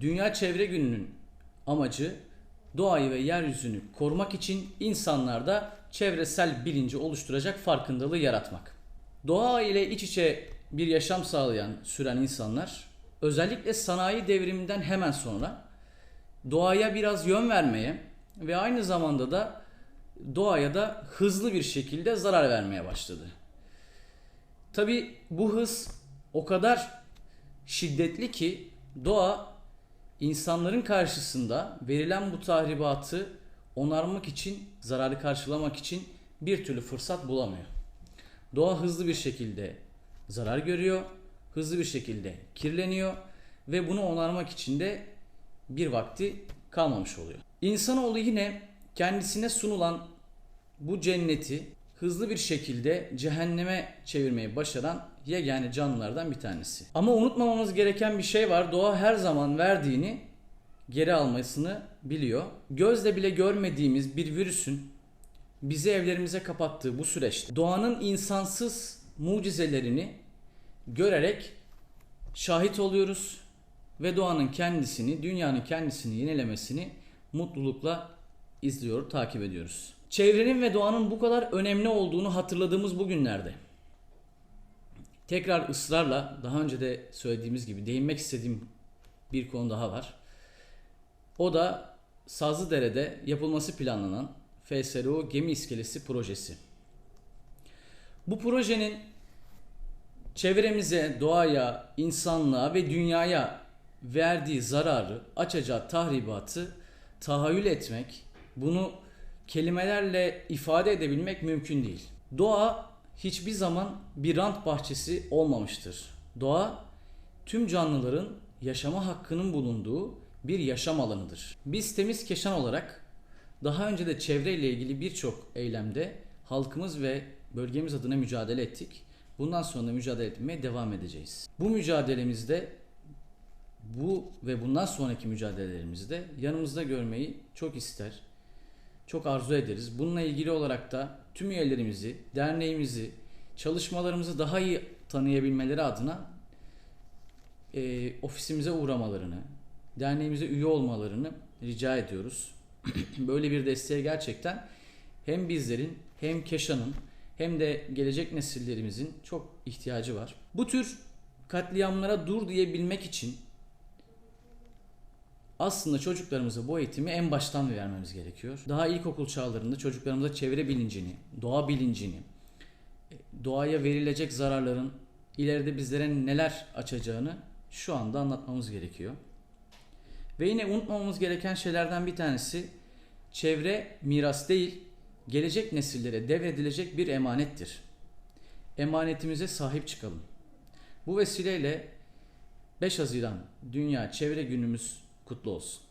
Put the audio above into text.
Dünya Çevre Günü'nün amacı doğayı ve yeryüzünü korumak için insanlarda çevresel bilinci oluşturacak farkındalığı yaratmak. Doğa ile iç içe bir yaşam sağlayan, süren insanlar özellikle sanayi devriminden hemen sonra doğaya biraz yön vermeye ve aynı zamanda da doğaya da hızlı bir şekilde zarar vermeye başladı. Tabi bu hız o kadar şiddetli ki doğa insanların karşısında verilen bu tahribatı onarmak için, zararı karşılamak için bir türlü fırsat bulamıyor. Doğa hızlı bir şekilde zarar görüyor, hızlı bir şekilde kirleniyor ve bunu onarmak için de bir vakti kalmamış oluyor. İnsanoğlu yine kendisine sunulan bu cenneti hızlı bir şekilde cehenneme çevirmeyi başaran yegane canlılardan bir tanesi. Ama unutmamamız gereken bir şey var. Doğa her zaman verdiğini geri almasını biliyor. Gözle bile görmediğimiz bir virüsün bizi evlerimize kapattığı bu süreçte doğanın insansız mucizelerini görerek şahit oluyoruz ve doğanın kendisini, dünyanın kendisini yenilemesini mutlulukla izliyor, takip ediyoruz. Çevrenin ve doğanın bu kadar önemli olduğunu hatırladığımız bu günlerde tekrar ısrarla daha önce de söylediğimiz gibi değinmek istediğim bir konu daha var. O da Sazlıdere'de yapılması planlanan FSRU gemi iskelesi projesi. Bu projenin çevremize, doğaya, insanlığa ve dünyaya verdiği zararı, açacağı tahribatı tahayyül etmek, bunu kelimelerle ifade edebilmek mümkün değil. Doğa hiçbir zaman bir rant bahçesi olmamıştır. Doğa tüm canlıların yaşama hakkının bulunduğu bir yaşam alanıdır. Biz temiz keşan olarak daha önce de çevreyle ilgili birçok eylemde halkımız ve bölgemiz adına mücadele ettik. Bundan sonra mücadele etmeye devam edeceğiz. Bu mücadelemizde bu ve bundan sonraki mücadelelerimizde yanımızda görmeyi çok ister, çok arzu ederiz. Bununla ilgili olarak da tüm üyelerimizi, derneğimizi, çalışmalarımızı daha iyi tanıyabilmeleri adına e, ofisimize uğramalarını, derneğimize üye olmalarını rica ediyoruz. Böyle bir desteğe gerçekten hem bizlerin hem Keşan'ın hem de gelecek nesillerimizin çok ihtiyacı var. Bu tür katliamlara dur diyebilmek için aslında çocuklarımıza bu eğitimi en baştan vermemiz gerekiyor. Daha ilkokul çağlarında çocuklarımıza çevre bilincini, doğa bilincini, doğaya verilecek zararların ileride bizlere neler açacağını şu anda anlatmamız gerekiyor. Ve yine unutmamamız gereken şeylerden bir tanesi çevre miras değil, gelecek nesillere devredilecek bir emanettir. Emanetimize sahip çıkalım. Bu vesileyle 5 Haziran Dünya Çevre Günümüz kutlu olsun.